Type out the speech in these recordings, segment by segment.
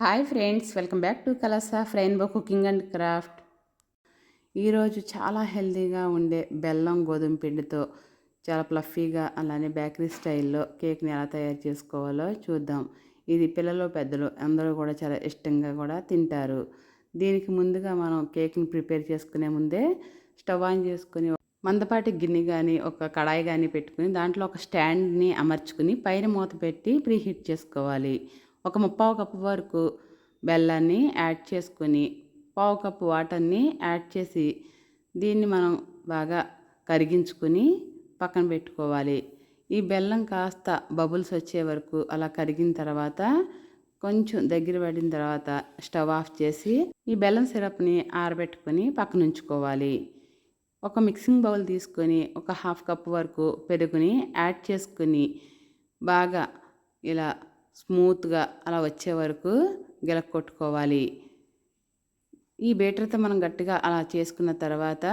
Hi friends welcome back to colours of rainbow cooking and craft. ఈరోజు చాలా హెల్తీగా ఉండే బెల్లం గోధుమ పిండితో చాలా ప్లఫీగా అలానే బేకరీ స్టైల్లో కేక్ని ఎలా తయారు చేసుకోవాలో చూద్దాం. ఇది పిల్లలు పెద్దలు అందరూ కూడా చాలా ఇష్టంగా కూడా తింటారు. దీనికి ముందుగా మనం కేక్ని ప్రిపేర్ చేసుకునే ముందే స్టవ్ ఆన్ చేసుకుని మందపాటి గిన్నె కానీ ఒక కడాయి కానీ పెట్టుకుని దాంట్లో ఒక స్టాండ్ని అమర్చుకుని పైన మూత పెట్టి ప్రీహీట్ చేసుకోవాలి. ఒక ముప్పావు కప్పు వరకు బెల్లాన్ని యాడ్ చేసుకొని పావు కప్పు వాటర్ని యాడ్ చేసి దీన్ని మనం బాగా కరిగించుకుని పక్కన పెట్టుకోవాలి. ఈ బెల్లం కాస్త బబుల్స్ వచ్చే వరకు అలా కరిగిన తర్వాత కొంచెం దగ్గర పడిన తర్వాత స్టవ్ ఆఫ్ చేసి ఈ బెల్లం సిరప్ని ఆరబెట్టుకొని పక్కన ఉంచుకోవాలి. ఒక మిక్సింగ్ బౌల్ తీసుకొని ఒక హాఫ్ కప్ వరకు పెరుగుని యాడ్ చేసుకుని బాగా ఇలా స్మూత్గా అలా వచ్చే వరకు కొట్టుకోవాలి. ఈ బేటర్తో మనం గట్టిగా అలా చేసుకున్న తర్వాత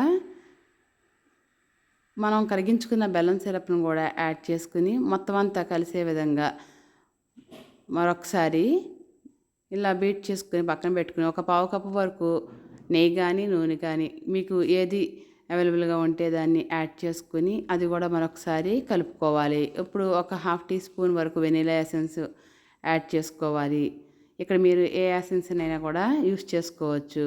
మనం కరిగించుకున్న బెల్లం సిరప్ను కూడా యాడ్ చేసుకుని మొత్తం అంతా కలిసే విధంగా మరొకసారి ఇలా బీట్ చేసుకుని పక్కన పెట్టుకుని ఒక పావు కప్పు వరకు నెయ్యి కానీ నూనె కానీ మీకు ఏది అవైలబుల్గా ఉంటే దాన్ని యాడ్ చేసుకుని అది కూడా మరొకసారి కలుపుకోవాలి. ఇప్పుడు ఒక హాఫ్ టీ స్పూన్ వరకు వెనీలా ఎసెన్స్ యాడ్ చేసుకోవాలి. ఇక్కడ మీరు ఏ ఎసెన్స్ అయినా కూడా యూస్ చేసుకోవచ్చు.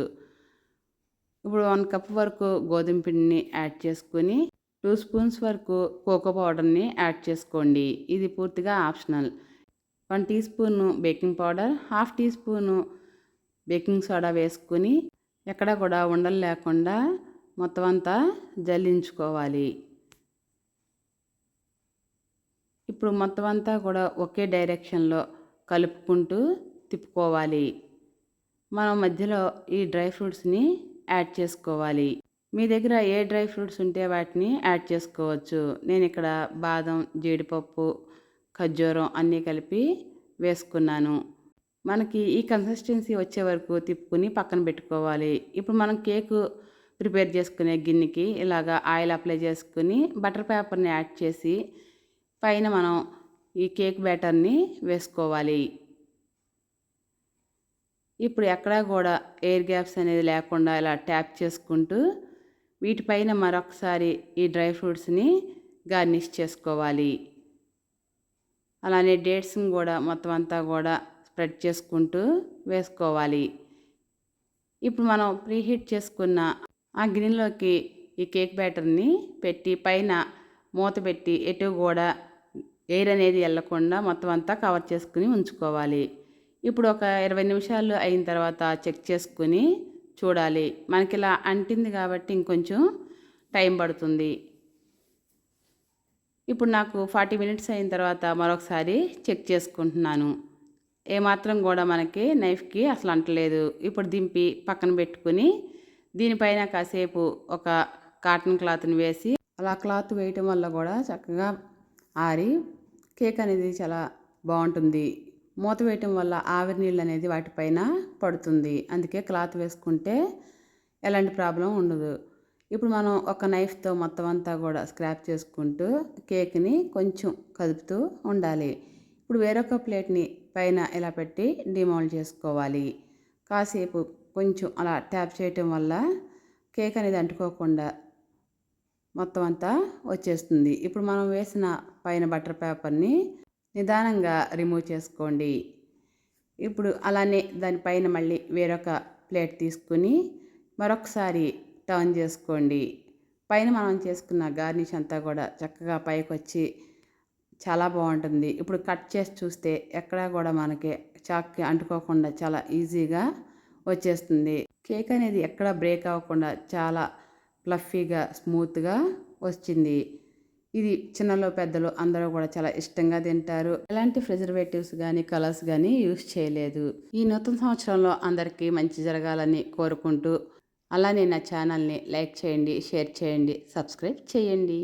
ఇప్పుడు వన్ కప్ వరకు గోధుమ పిండిని యాడ్ చేసుకొని టూ స్పూన్స్ వరకు కోకో పౌడర్ని యాడ్ చేసుకోండి. ఇది పూర్తిగా optional. One teaspoon baking powder half teaspoon baking soda వేసుకొని ఎక్కడ కూడా ఉండలు లేకుండా మొత్తం అంతా జల్లించుకోవాలి. ఇప్పుడు మొత్తం అంతా కూడా ఒకే డైరెక్షన్లో కలుపుకుంటూ తిప్పుకోవాలి. మనం మధ్యలో ఈ డ్రై ఫ్రూట్స్ని యాడ్ చేసుకోవాలి. మీ దగ్గర ఏ డ్రై ఫ్రూట్స్ ఉంటే వాటిని యాడ్ చేసుకోవచ్చు. నేను ఇక్కడ బాదం జీడిపప్పు ఖర్జూరం అన్నీ కలిపి వేసుకున్నాను. మనకి ఈ కన్సిస్టెన్సీ వచ్చే వరకు తిప్పుకుని పక్కన పెట్టుకోవాలి. ఇప్పుడు మనం కేకు ప్రిపేర్ చేసుకునే గిన్నెకి ఇలాగా ఆయిల్ అప్లై చేసుకుని బటర్ పేపర్ని యాడ్ చేసి పైన మనం ఈ కేక్ బ్యాటర్ని వేసుకోవాలి. ఇప్పుడు ఎక్కడా కూడా ఎయిర్ గ్యాప్స్ అనేది లేకుండా ఇలా ట్యాప్ చేసుకుంటూ వీటిపైన మరొకసారి ఈ డ్రై ఫ్రూట్స్ని గార్నిష్ చేసుకోవాలి. అలానే డేట్స్ని కూడా మొత్తం అంతా కూడా స్ప్రెడ్ చేసుకుంటూ వేసుకోవాలి. ఇప్పుడు మనం ప్రీహీట్ చేసుకున్న ఆ గిన్నెలోకి ఈ కేక్ బ్యాటర్ని పెట్టి పైన మూత పెట్టి ఎటు కూడా ఎయిర్ అనేది వెళ్ళకుండా మొత్తం అంతా కవర్ చేసుకుని ఉంచుకోవాలి. ఇప్పుడు ఒక ఇరవై నిమిషాలు అయిన తర్వాత చెక్ చేసుకుని చూడాలి. మనకి ఇలా అంటింది కాబట్టి ఇంకొంచెం టైం పడుతుంది. ఇప్పుడు నాకు ఫార్టీ మినిట్స్ అయిన తర్వాత మరొకసారి చెక్ చేసుకుంటున్నాను. ఏమాత్రం కూడా మనకి నైఫ్కి అసలు అంటలేదు. ఇప్పుడు దింపి పక్కన పెట్టుకుని దీనిపైన కాసేపు ఒక కాటన్ క్లాత్ని వేసి అలా క్లాత్ వేయటం వల్ల కూడా చక్కగా ఆరి కేక్ అనేది చాలా బాగుంటుంది మూత వేయటం వల్ల ఆవిరి నీళ్ళు అనేది వాటిపైన పడుతుంది. అందుకే క్లాత్ వేసుకుంటే ఎలాంటి ప్రాబ్లం ఉండదు. ఇప్పుడు మనం ఒక నైఫ్తో మొత్తం అంతా కూడా స్క్రాప్ చేసుకుంటూ కేక్ని కొంచెం కదుపుతూ ఉండాలి. ఇప్పుడు వేరొక ప్లేట్ని పైన ఇలా పెట్టి డిమౌల్డ్ చేసుకోవాలి. కాసేపు కొంచెం అలా ట్యాప్ చేయటం వల్ల కేక్ అనేది అంటుకోకుండా మొత్తం అంతా వచ్చేస్తుంది. ఇప్పుడు మనం వేసిన పైన బటర్ పేపర్ని నిదానంగా రిమూవ్ చేసుకోండి. ఇప్పుడు అలానే దానిపైన మళ్ళీ వేరొక ప్లేట్ తీసుకుని మరొకసారి టర్న్ చేసుకోండి. పైన మనం చేసుకున్న గార్నిష్ అంతా కూడా చక్కగా పైకి వచ్చి చాలా బాగుంటుంది. ఇప్పుడు కట్ చేసి చూస్తే ఎక్కడా కూడా మనకి చాక్కి అంటుకోకుండా చాలా ఈజీగా వచ్చేస్తుంది. కేక్ అనేది ఎక్కడ బ్రేక్ అవ్వకుండా చాలా ఫ్లఫీగా స్మూత్గా వచ్చింది. ఇది చిన్నలో పెద్దలు అందరూ కూడా చాలా ఇష్టంగా తింటారు. ఎలాంటి ప్రిజర్వేటివ్స్ కానీ కలర్స్ కానీ యూస్ చేయలేదు. ఈ నూతన సంవత్సరంలో అందరికీ మంచి జరగాలని కోరుకుంటూ అలానే నా ఛానల్ని లైక్ చేయండి షేర్ చేయండి సబ్స్క్రైబ్ చేయండి.